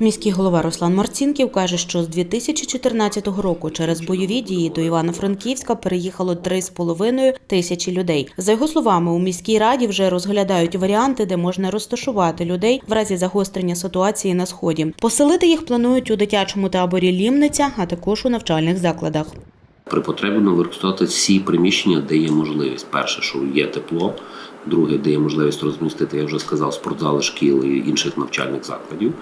Міський голова Руслан Марцінків каже, що з 2014 року через бойові дії до Івано-Франківська переїхало 3,5 тисячі людей. За його словами, у міській раді вже розглядають варіанти, де можна розташувати людей в разі загострення ситуації на сході. Поселити їх планують у дитячому таборі Лімниця, а також у навчальних закладах. При потребі використовувати всі приміщення, де є можливість. Перше, що є тепло, друге, де є можливість розмістити, я вже сказав, спортзали шкіл і інших навчальних закладів,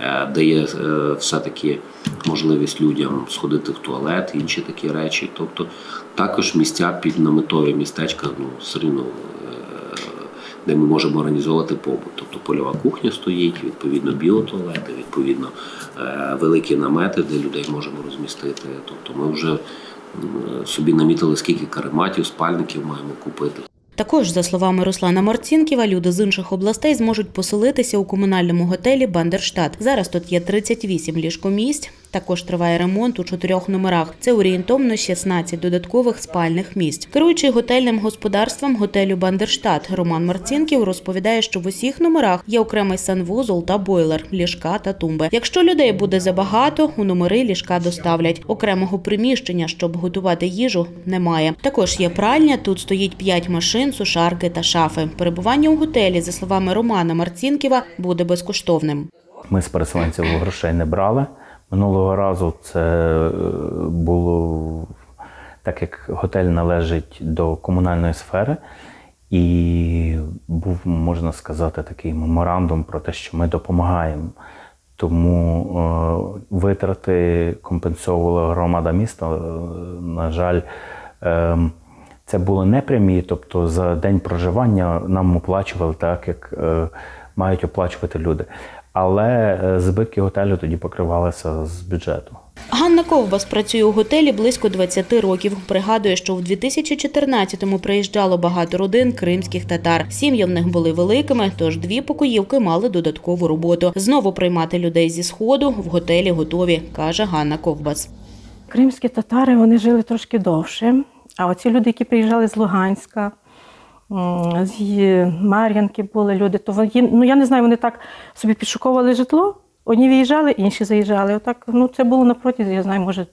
е, де є е, все-таки можливість людям сходити в туалет, інші такі речі. Тобто також місця під наметові містечка, ну все рівно. Де ми можемо організовувати побут. Тобто польова кухня стоїть, відповідно біотуалети, відповідно е, великі намети, де людей можемо розмістити. Тобто ми вже собі намітили, скільки карематів, спальників маємо купити. Також, за словами Руслана Марцінківа, люди з інших областей зможуть поселитися у комунальному готелі Бандерштат. Зараз тут є 38 ліжкомісць. Також триває ремонт у чотирьох номерах. Це орієнтовно 16 додаткових спальних місць. Керуючий готельним господарством готелю Бандерштат Роман Марцінків розповідає, що в усіх номерах є окремий санвузол та бойлер, ліжка та тумби. Якщо людей буде забагато, у номери ліжка доставлять. Окремого приміщення, щоб готувати їжу, немає. Також є пральня. Тут стоїть 5 машин, сушарки та шафи. Перебування у готелі, за словами Романа Марцінківа, буде безкоштовним. Ми з переселенців грошей не брали. Минулого разу це е, було так, як готель належить до комунальної сфери, і був, можна сказати, такий меморандум про те, що ми допомагаємо. Тому е, витрати компенсовувала громада міста. Е, На жаль, це були непрямі, тобто за день проживання нам оплачували так, як мають оплачувати люди. Але е, збитки готелю тоді покривалися з бюджету. Ганна Ковбас працює у готелі близько 20 років. Пригадує, що в 2014-му приїжджало багато родин кримських татар. Сім'ї в них були великими, тож дві покоївки мали додаткову роботу. Знову приймати людей зі сходу в готелі готові, каже Ганна Ковбас. Кримські татари вони жили трошки довше. А оці люди, які приїжджали з Луганська, з Мар'янки були люди, то вони, ну я не знаю, вони так собі підшуковували житло. Одні виїжджали, інші заїжджали. Отак, ну це було на протязі, я знаю, може,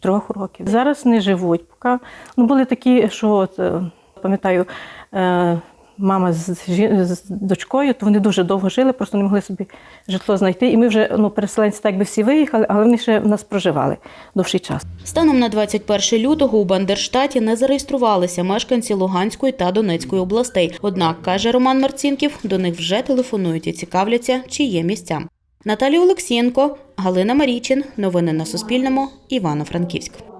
трьох років. Зараз не живуть. Поки ну, були такі, що от, е, пам'ятаю, е, мама з, жі- з дочкою, то вони дуже довго жили, просто не могли собі житло знайти. І ми вже ну, переселенці так би всі виїхали, але вони ще в нас проживали довший час. Станом на 21 лютого у Бандерштаті не зареєструвалися мешканці Луганської та Донецької областей. Однак, каже Роман Марцінків, до них вже телефонують і цікавляться, чи є місця. Наталія Олексієнко, Галина Марічин. Новини на Суспільному. Івано-Франківськ.